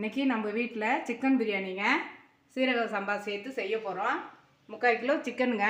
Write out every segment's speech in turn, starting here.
இன்றைக்கி நம்ம வீட்டில் சிக்கன் பிரியாணிங்க. சீரக சம்பா சேர்த்து செய்ய போகிறோம் முக்கால் கிலோ சிக்கனுங்க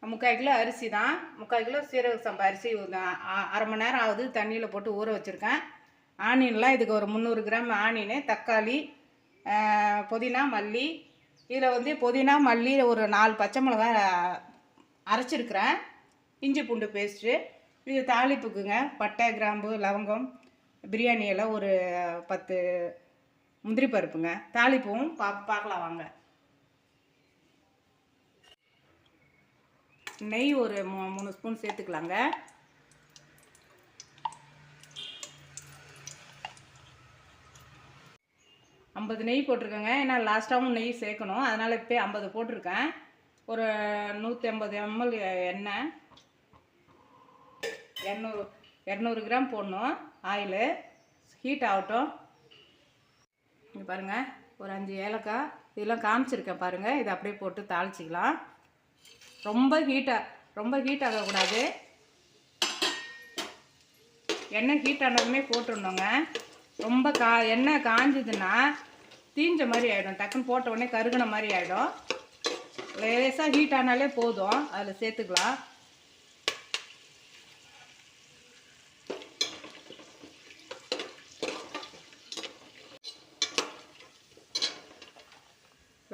முக்கால் கிலோ அரிசி தான். முக்கால் கிலோ சீரக சம்பா அரிசி ஒரு அ- அரை மணி நேரம் ஆகுது. தண்ணியில் போட்டு ஊற வச்சுருக்கேன். ஆனியன்லாம் இதுக்கு ஒரு முந்நூறு கிராம் ஆனியன் தக்காளி புதினா மல்லி. இதில் வந்து புதினா மல்லி ஒரு நாலு பச்சை மிளகா அரைச்சிருக்கிறேன். இஞ்சி பூண்டு பேஸ்ட்டு இது தாளிப்புக்குங்க. பட்டை கிராம்பு லவங்கம் பிரியாணி எல்லாம் ஒரு பத்து முந்திரி பருப்புங்க. தாளிப்பும் பா பார்க்கலாம் வாங்க. நெய் ஒரு மூ மூணு ஸ்பூன் சேர்த்துக்கலாங்க. ஐம்பது நெய் போட்டிருக்கேங்க. ஏன்னா லாஸ்ட்டாகவும் நெய் சேர்க்கணும். அதனால் இப்போ ஐம்பது போட்டிருக்கேன். ஒரு நூற்றி ஐம்பது எம்எல் எண்ணெய். இரநூறு இரநூறு கிராம் போடணும். ஆயிலு. ஹீட் ஆகட்டும். இங்கே பாருங்கள் ஒரு அஞ்சு ஏலக்காய் இதெல்லாம் காமிச்சிருக்கேன் பாருங்கள் இதை அப்படியே போட்டு தாளிச்சிக்கலாம். ரொம்ப ஹீட்டாக ரொம்ப ஹீட் ஆகக்கூடாது. எண்ணெய் ஹீட் ஆனதுமே போட்டுருந்தோங்க ரொம்ப கா எண்ணெய் காஞ்சதுன்னா தீஞ்ச மாதிரி ஆகிடும் டக்குன்னு போட்ட உடனே கருகுன மாதிரி ஆகிடும் லேசாக ஹீட் ஆனாலே போதும். அதில் சேர்த்துக்கலாம்.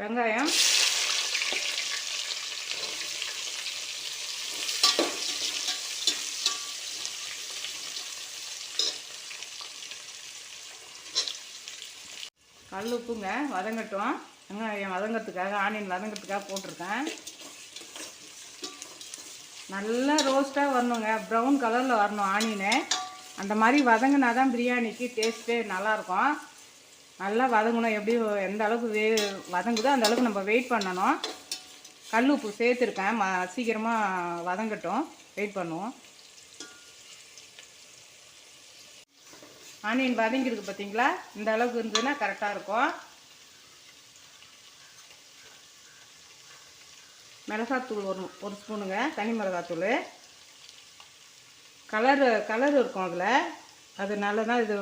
வெங்காயம். கல் உப்புங்க வதங்கட்டும். வெங்காயம் வதங்கிறதுக்காக ஆனியன் வதங்கிறதுக்காக போட்டிருக்கேன். நல்லா ரோஸ்ட்டாக வரணுங்க. ப்ரௌன் கலரில் வரணும் ஆனியனு. அந்த மாதிரி வதங்கினா தான் பிரியாணிக்கு டேஸ்ட்டே நல்லாயிருக்கும். நல்லா வதங்கணும். எப்படி எந்த அளவுக்கு வே வதங்குதோ அந்த அளவுக்கு நம்ம வெயிட் பண்ணணும். கல் உப்பு சேர்த்துருக்கேன். ம சீக்கிரமாக வதங்கட்டும். வெயிட் பண்ணுவோம். ஆனியன் வதங்கிருக்கு பார்த்தீங்களா? இந்த அளவுக்கு இருந்ததுன்னா கரெக்டாக இருக்கும். மிளகாத்தூள் ஒரு ஒரு ஸ்பூனுங்க தனி மிளகாத்தூள். கலரு கலர் இருக்கும் அதில். அதனால தான் இது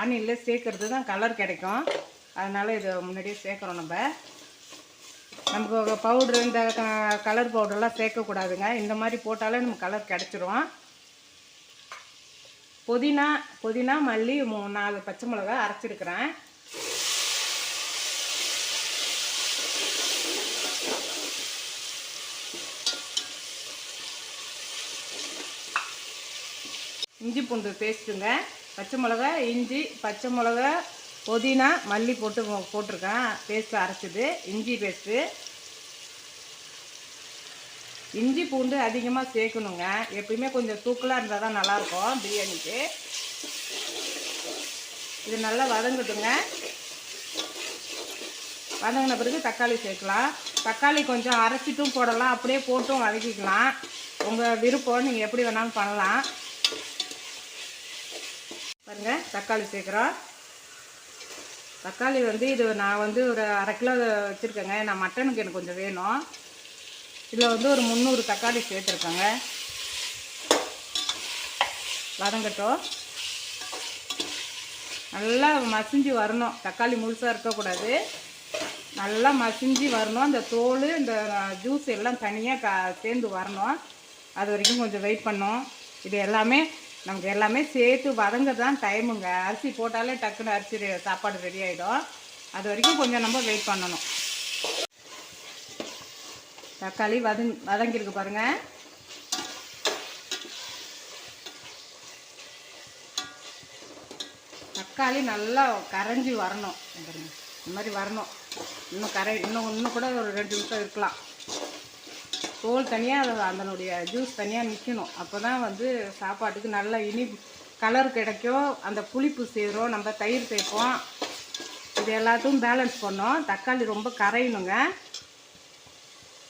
ஆனியனில் சேர்க்கறது தான் கலர் கிடைக்கும். அதனால் இதை முன்னாடியே சேர்க்குறோம் நம்ம. நமக்கு பவுட்ரு இந்த கலர் பவுடர்லாம் சேர்க்கக்கூடாதுங்க. இந்த மாதிரி போட்டாலே நமக்கு கலர் கிடச்சிரும். புதினா புதினா மல்லி மூ நாலு பச்சை மிளகா அரைச்சிருக்கிறேன். இஞ்சி பூண்டு பேஸ்ட்டுங்க. பச்சை மிளகா இஞ்சி பச்சை மிளகா புதினா மல்லி போட்டு போ- போட்டிருக்கேன். பேஸ்ட்டு அரைச்சிது இஞ்சி பேஸ்ட்டு. இஞ்சி பூண்டு அதிகமாக சேர்க்கணுங்க. எப்பயுமே கொஞ்சம் தூக்கலாக இருந்தால் தான் நல்லாயிருக்கும் பிரியாணிக்கு. இது நல்லா வதங்கட்டுங்க. வதங்கின பிறகு தக்காளி சேர்க்கலாம். தக்காளி கொஞ்சம் அரைச்சிட்டும் போடலாம். அப்படியே போட்டும் வதக்கிக்கலாம். உங்கள் விருப்பம் நீங்கள் எப்படி வேணாலும் பண்ணலாம். பாருங்க தக்காளி சேர்க்குறோம் தக்காளி வந்து இது நான் வந்து ஒரு அரை கிலோ வச்சுருக்கேங்க. நான் மட்டனுக்கு எனக்கு கொஞ்சம் வேணும். இதில் வந்து ஒரு முந்நூறு தக்காளி சேர்த்துருக்கேங்க. வதங்கட்டும். நல்லா மசிஞ்சு வரணும். தக்காளி முழுசாக இருக்கக்கூடாது. நல்லா மசிஞ்சு வரணும். அந்த தோல் இந்த ஜூஸ் எல்லாம் தனியாக கா சேர்ந்து வரணும். அது வரைக்கும் கொஞ்சம் வெயிட் பண்ணும். இது எல்லாமே நமக்கு எல்லாமே சேர்த்து வதங்க தான் டைமுங்க அரிசி போட்டாலே டக்குன்னு அரிசி சாப்பாடு ரெடி ஆகிடும் அது வரைக்கும் கொஞ்சம் நம்ம வெயிட் பண்ணணும். தக்காளி வதங் வதங்கியிருக்கு பாருங்கள் தக்காளி நல்லா கரைஞ்சி வரணும். இந்த மாதிரி வரணும். இன்னும் கரை இன்னும் இன்னும் கூட ஒரு ரெண்டு நிமிஷம் இருக்கலாம். தோல் தனியாக அதனுடைய ஜூஸ் தனியாக நிற்கணும் அப்போ தான் வந்து சாப்பாட்டுக்கு நல்ல இனி கலர் கிடைக்கும். அந்த புளிப்பு சேரும். நம்ம தயிர் சேர்ப்போம். இது எல்லாத்தையும் பேலன்ஸ் பண்ணோம். தக்காளி ரொம்ப கரையணுங்க.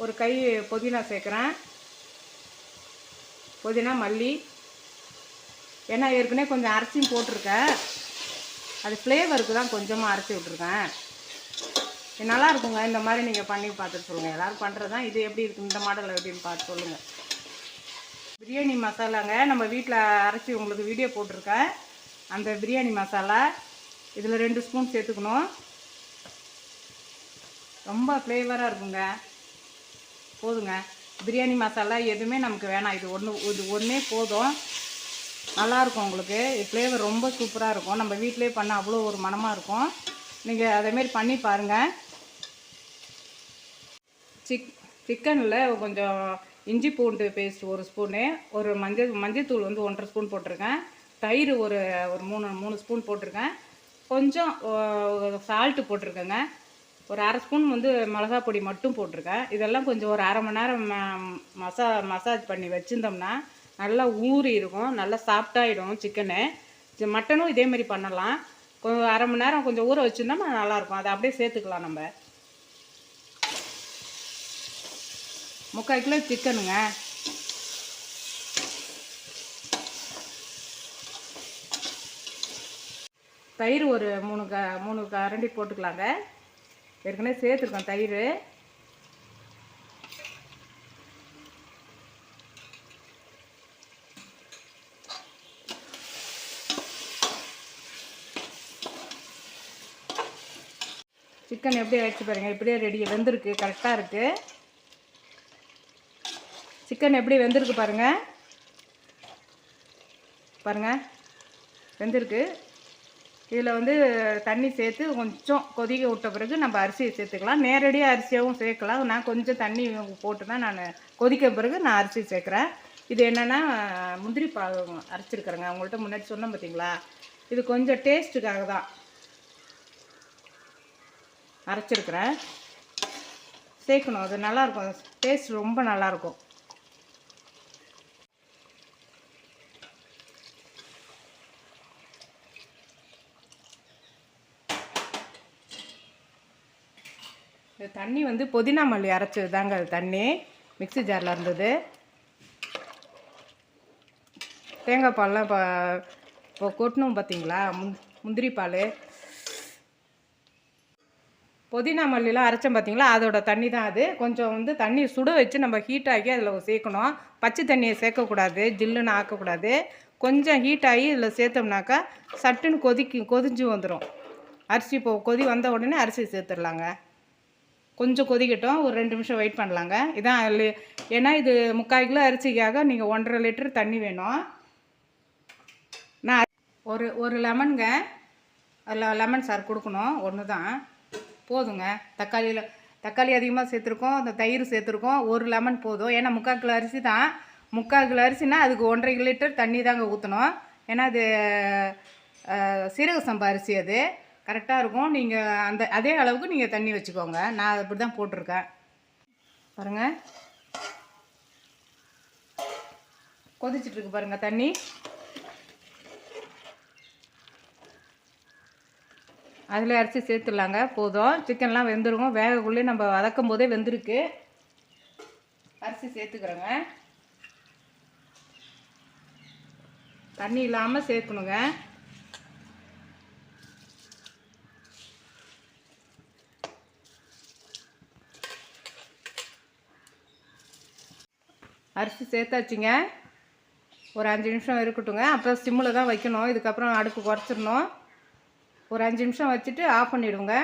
ஒரு கை புதினா சேர்க்குறேன். புதினா மல்லி. ஏன்னா ஏற்கனவே கொஞ்சம் அரைச்சியும் போட்டிருக்கேன். அது ஃப்ளேவருக்கு தான் கொஞ்சமாக அரைச்சி விட்ருக்கேன் நல்லா இருக்குங்க இந்த மாதிரி நீங்கள் பண்ணி பார்த்துட்டு சொல்லுங்கள் எல்லோரும் பண்ணுறது தான் இது எப்படி இருக்குது இந்த மாடல் எப்படின்னு பார்த்து சொல்லுங்கள் பிரியாணி மசாலாங்க. நம்ம வீட்டில் அரைச்சி உங்களுக்கு வீடியோ போட்டிருக்கேன். அந்த பிரியாணி மசாலா இதில் ரெண்டு ஸ்பூன் சேர்த்துக்கணும். ரொம்ப ஃப்ளேவராக இருக்குங்க. போதுங்க. பிரியாணி மசாலா எதுவுமே நமக்கு வேணாம். இது ஒன்று இது ஒன்றே போதும். நல்லாயிருக்கும் உங்களுக்கு. ஃப்ளேவர் ரொம்ப சூப்பராக இருக்கும். நம்ம வீட்டிலே பண்ண அவ்வளோ ஒரு மணமாக இருக்கும். நீங்கள் அதேமாரி பண்ணி பாருங்கள் சிக் சிக்கனில் கொஞ்சம் இஞ்சி பூண்டு பேஸ்ட் ஒரு ஸ்பூனு ஒரு மஞ்சள் மஞ்சள்தூள் வந்து ஒன்றரை ஸ்பூன் போட்டிருக்கேன். தயிர் ஒரு ஒரு மூணு மூணு ஸ்பூன் போட்டிருக்கேன். கொஞ்சம் சால்ட்டு போட்டிருக்கேங்க. ஒரு அரை ஸ்பூன் வந்து மிளகா பொடி மட்டும் போட்டிருக்கேன். இதெல்லாம் கொஞ்சம் ஒரு அரை மணி நேரம் ம- மசா மசாஜ் பண்ணி வச்சுருந்தோம்னா நல்லா ஊறி இருக்கும். நல்லா சாஃப்டாகிடும் சிக்கனு மட்டனும் இதே மாதிரி பண்ணலாம். கொஞ்சம் அரை மணி நேரம் கொஞ்சம் ஊற வச்சுருந்தோம்னா நல்லாயிருக்கும் அதை அப்படியே சேர்த்துக்கலாம் நம்ம. முக்கால் கிலோ சிக்கனுங்க. தயிர் ஒரு மூணு க மூணு கரண்டி போட்டுக்கலாங்க. ஏற்கனவே சேர்த்துருக்கோம் தயிர். சிக்கன் எப்படி ஆயிடுச்சு பாருங்கள் இப்படியே ரெடி வெந்திருக்கு கரெக்டாக இருக்குது சிக்கன் எப்படி வெந்திருக்கு பாருங்கள் பாருங்கள் வெந்திருக்கு. இதில் வந்து தண்ணி சேர்த்து கொஞ்சம் கொதிக்க விட்ட பிறகு நம்ம அரிசியை சேர்த்துக்கலாம். நேரடியாக அரிசியாகவும் சேர்க்கலாம். நான் கொஞ்சம் தண்ணி போட்டு தான் நான் கொதிக்க பிறகு நான் அரிசி சேர்க்குறேன். இது என்னென்னா முந்திரி பாகம் அரைச்சிருக்கிறேங்க. உங்கள்கிட்ட முன்னாடி சொன்னேன் பார்த்தீங்களா? இது கொஞ்சம் டேஸ்ட்டுக்காக தான் அரைச்சிருக்கிறேன். சேர்க்கணும். அது நல்லாயிருக்கும். டேஸ்ட் ரொம்ப நல்லாயிருக்கும். இந்த தண்ணி வந்து புதினா மல்லி அரைச்சது தாங்க அது தண்ணி. மிக்ஸி ஜாரில் இருந்தது. தேங்காய் பால்லாம் இப்போ இப்போ கொட்டணும் பார்த்தீங்களா முந் முந்திரி பால். புதினா மல்லிலாம் அரைச்சோம் பார்த்தீங்களா அதோட தண்ணி தான் அது. கொஞ்சம் வந்து தண்ணி சுட வச்சு நம்ம ஹீட் ஆகி அதில் சேர்க்கணும். பச்சை தண்ணியை சேர்க்கக்கூடாது. ஜில்லுன்னு ஆக்கக்கூடாது. கொஞ்சம் ஹீட் ஆகி இதில் சேர்த்தோம்னாக்கா சட்டுன்னு கொதிக்கு கொதிஞ்சு வந்துடும் அரிசி இப்போ கொதி வந்த உடனே அரிசி சேர்த்துடலாங்க. கொஞ்சம் கொதிக்கட்டும். ஒரு ரெண்டு நிமிஷம் வெயிட் பண்ணலாங்க. இதான் லி- ஏன்னா இது முக்கால் கிலோ அரிசிக்காக நீங்கள் ஒன்றரை லிட்டர் தண்ணி வேணும். நான் ஒரு ஒரு லெமனுங்க. அதில் லெமன் சார் கொடுக்கணும். ஒன்று தான் போதுங்க. தக்காளியில் தக்காளி அதிகமாக சேர்த்துருக்கோம். அந்த தயிர் சேர்த்துருக்கோம். ஒரு லெமன் போதும். ஏன்னா முக்கால் கிலோ அரிசி தான். முக்கால் கிலோ அரிசினா அதுக்கு ஒன்றரை லிட்டர் தண்ணி தாங்க ஊற்றணும் ஏன்னா அது சீரக சம்பா அரிசி அது. கரெக்டாக இருக்கும். நீங்கள் அந்த அதே அளவுக்கு நீங்கள் தண்ணி வச்சுக்கோங்க. நான் இப்படி தான் போட்டிருக்கேன். பாருங்கள் கொதிச்சிட்ருக்கு பாருங்கள் தண்ணி. அதில் அரிசி சேர்த்துடலாங்க. போதும். சிக்கன்லாம் வெந்துருக்கும் வேகக்குள்ளே நம்ம வதக்கும் போதே வெந்திருக்கு. அரிசி சேர்த்துக்கிறோங்க. தண்ணி இல்லாமல் சேர்க்கணுங்க. அரிசி சேர்த்தாச்சுங்க. ஒரு அஞ்சு நிமிஷம் இருக்கட்டுங்க. அப்புறம் சிம்மில் தான் வைக்கணும். இதுக்கப்புறம் அடுப்பு குறைச்சிடணும். ஒரு அஞ்சு நிமிஷம் வச்சுட்டு ஆஃப் பண்ணிவிடுங்க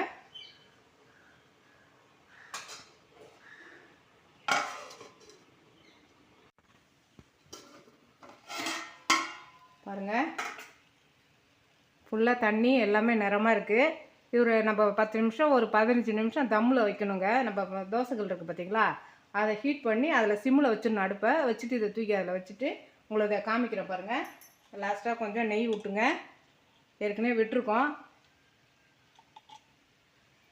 பாருங்கள் ஃபுல்லாக தண்ணி எல்லாமே நிறமாக இருக்குது இது ஒரு நம்ம பத்து நிமிஷம் ஒரு பதினஞ்சு நிமிஷம் தம்மில் வைக்கணுங்க. நம்ம தோசைகள் இருக்குது பார்த்தீங்களா அதை ஹீட் பண்ணி அதில் சிம்மில் வச்சிடணும் அடுப்பை வச்சுட்டு இதை தூக்கி அதில் வச்சுட்டு உங்களை இதை காமிக்கிறேன் பாருங்கள் லாஸ்ட்டாக கொஞ்சம் நெய் விட்டுங்க ஏற்கனவே விட்டுருக்கோம்.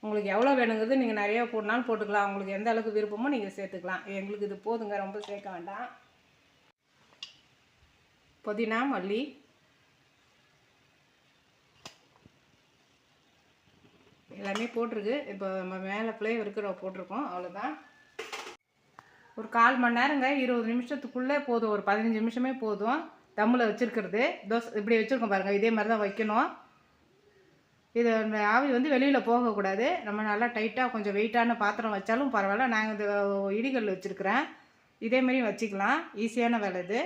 உங்களுக்கு எவ்வளோ வேணுங்கிறது நீங்கள் நிறையா போடனாலும் போட்டுக்கலாம். உங்களுக்கு எந்த அளவுக்கு விருப்பமோ நீங்கள் சேர்த்துக்கலாம். எங்களுக்கு இது போதுங்க ரொம்ப சேர்க்க வேண்டாம். புதினா மல்லி. எல்லாமே போட்டிருக்கு. இப்போ நம்ம மேலே ஃப்ளேவருக்கு போட்டிருக்கோம். அவ்வளோதான் ஒரு கால் மணி நேரங்க இருபது நிமிஷத்துக்குள்ளே போதும். ஒரு பதினஞ்சு நிமிஷமே போதும். தம்மில் வச்சுருக்கிறது. தோசை இப்படி வச்சுருக்கோம் பாருங்கள் இதே மாதிரி தான் வைக்கணும். இது ஆவி வந்து வெளியில் போகக்கூடாது. நம்ம நல்லா டைட்டாக கொஞ்சம் வெயிட்டான பாத்திரம் வச்சாலும் பரவாயில்ல. நாங்கள் இந்த இடிகல் வச்சுருக்கிறேன். இதே மாதிரியும் வச்சுக்கலாம். ஈஸியான வேலை இது.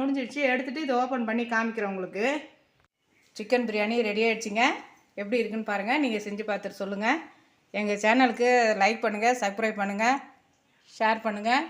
முடிஞ்சிடுச்சு. எடுத்துகிட்டு இதை ஓப்பன் பண்ணி காமிக்கிறேன் உங்களுக்கு. சிக்கன் பிரியாணி ரெடி ஆகிடுச்சிங்க எப்படி இருக்குன்னு பாருங்கள் நீங்கள் செஞ்சு பார்த்துட்டு சொல்லுங்கள் எங்கள் சேனலுக்கு லைக் பண்ணுங்கள் சப்ஸ்கிரைப் பண்ணுங்கள் ஷேர் பண்ணுங்கள்